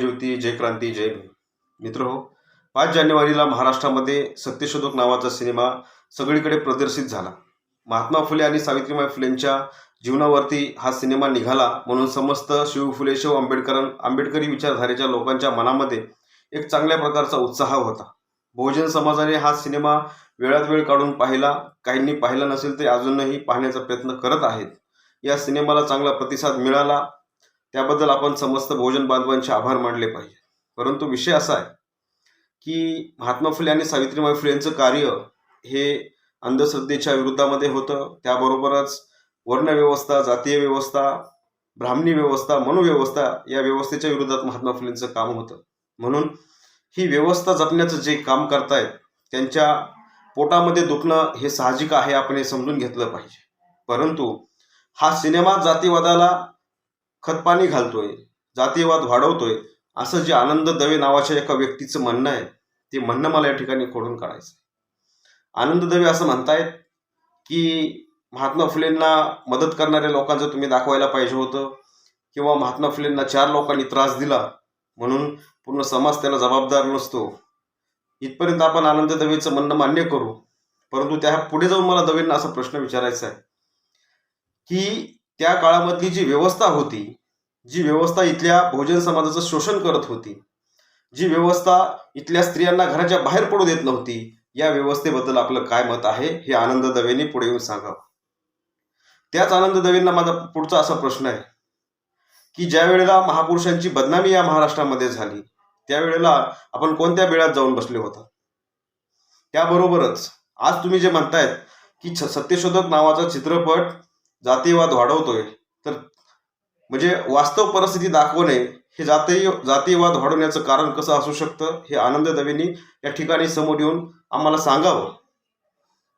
ज्योती जय क्रांती जय भीम. मित्र हो पाच जानेवारीला महाराष्ट्रामध्ये सत्यशोधक नावाचा सिनेमा सगळीकडे प्रदर्शित झाला. महात्मा फुले आणि सावित्रीबाई फुलेंच्या जीवनावरती हा सिनेमा निघाला म्हणून समस्त शिव फुले शिव आंबेडकर आंबेडकरी विचारधारेच्या लोकांच्या मनामध्ये एक चांगल्या प्रकारचा उत्साह होता. बहुजन समाजाने हा सिनेमा वेळात वेळ काढून पाहिला. काहींनी पाहिला नसेल ते अजूनही पाहण्याचा प्रयत्न करत आहेत. या सिनेमाला चांगला प्रतिसाद मिळाला. त्याबद्दल आपण समस्त बहुजन बांधवांचे आभार मानले पाहिजे. परंतु विषय असा आहे की महात्मा फुले आणि सावित्रीबाई फुले यांचं कार्य हे अंधश्रद्धेच्या विरुद्धामध्ये होतं. त्याबरोबरच वर्णव्यवस्था जातीय व्यवस्था ब्राह्मणी व्यवस्था मनुव्यवस्था या व्यवस्थेच्या विरोधात महात्मा फुलेंचं काम होतं. म्हणून ही व्यवस्था जपण्याचं जे काम करतायत त्यांच्या पोटामध्ये दुखणं हे साहजिक आहे आपण हे समजून घेतलं पाहिजे. परंतु हा सिनेमा जातीवादाला खतपाणी घालतोय जातीयवाद वाढवतोय असं जे आनंद दवे नावाच्या एका व्यक्तीचं म्हणणं आहे ते म्हणणं मला या ठिकाणी खोडून काढायचं आहे. आनंद दवे असं म्हणतायत की महात्मा फुलेंना मदत करणाऱ्या लोकांचं तुम्ही दाखवायला पाहिजे होतं किंवा महात्मा फुलेंना चार लोकांनी त्रास दिला म्हणून पूर्ण समाज त्याला जबाबदार नसतो इथपर्यंत आपण आनंद दवेचं म्हणणं मान्य करू परंतु त्या पुढे जाऊन मला दवेंना असा प्रश्न विचारायचा आहे की त्या काळामधली जी व्यवस्था होती जी व्यवस्था इथल्या बहुजन समाजाचं शोषण करत होती जी व्यवस्था इथल्या स्त्रियांना घराच्या बाहेर पडू देत नव्हती या व्यवस्थेबद्दल आपलं काय मत आहे हे आनंद दवेने पुढे येऊन सांगावं. त्याच आनंद दवेंना माझा पुढचा असा प्रश्न आहे की ज्या वेळेला महापुरुषांची बदनामी या महाराष्ट्रामध्ये झाली त्यावेळेला आपण कोणत्या वेळात जाऊन बसले होता? त्याबरोबरच आज तुम्ही जे म्हणतायत की छ- सत्यशोधक नावाचा चित्रपट जातीयवाद वाढवतोय तर म्हणजे वास्तव परिस्थिती दाखवणे हे जातीय जातीयवाद वाढवण्याचं कारण कसं असू शकतं हे आनंद दवेंनी या ठिकाणी समोर येऊन आम्हाला सांगावं.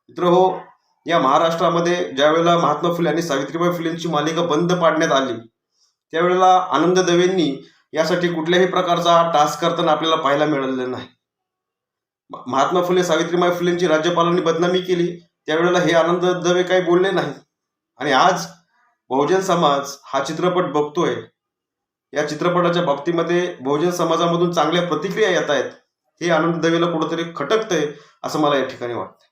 मित्र हो या महाराष्ट्रामध्ये ज्यावेळेला महात्मा फुले आणि सावित्रीबाई फुलेंची मालिका बंद पाडण्यात आली त्यावेळेला आनंद दवेंनी यासाठी कुठल्याही प्रकारचा टास्क करताना आपल्याला पाहायला मिळालेला नाही. महात्मा फुले सावित्रीबाई फुलेंची राज्यपालांनी बदनामी केली त्यावेळेला हे आनंद दवे काही बोलले नाही आणि आज बहुजन समाज हा चित्रपट बघतोय. या चित्रपटाच्या बाबतीमध्ये बहुजन समाजामधून चांगल्या प्रतिक्रिया येत आहेत. हे आनंद दवेला कुठंतरी खटकतंय असं मला या ठिकाणी वाटतं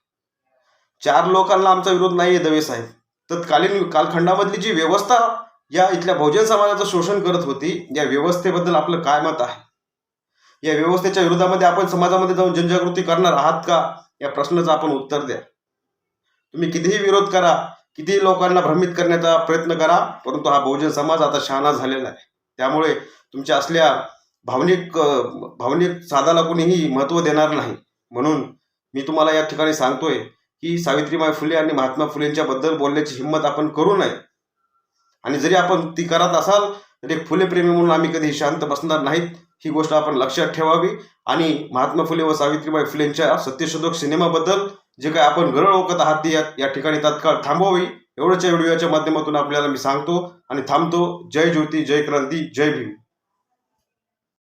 चार लोकांना आमचा विरोध नाही आहे दवे साहेब. तत्कालीन कालखंडामधली जी व्यवस्था या इथल्या बहुजन समाजाचं शोषण करत होती या व्यवस्थेबद्दल आपलं काय मत आहे? या व्यवस्थेच्या विरोधामध्ये आपण समाजामध्ये जाऊन जनजागृती करणार आहात का? या प्रश्नाचं आपण उत्तर द्या. तुम्ही कितीही विरोध करा कितीही लोकांना भ्रमित करण्याचा प्रयत्न करा परंतु हा बहुजन समाज आता शहाणा झालेला आहे. त्यामुळे तुमच्या असल्या भावनिक भावनिक साधाला कोणीही महत्त्व देणार नाही. म्हणून मी तुम्हाला या ठिकाणी सांगतोय की सावित्रीबाई फुले आणि महात्मा फुलेंच्याबद्दल बोलण्याची हिंमत आपण करू नये. आणि जरी आपण ती करत असाल तरी एक फुलेप्रेमी म्हणून आम्ही कधी शांत बसणार नाहीत. ही गोष्ट आपण लक्षात ठेवावी. आणि महात्मा फुले व सावित्रीबाई फुलेंच्या सत्यशोधक सिनेमाबद्दल जे काही आपण गरळ ओकत आहात ते या या ठिकाणी तात्काळ थांबवावी. एवढंच या व्हिडिओच्या माध्यमातून आपल्याला मी सांगतो आणि थांबतो. जय ज्योती जय क्रांती जय भीम.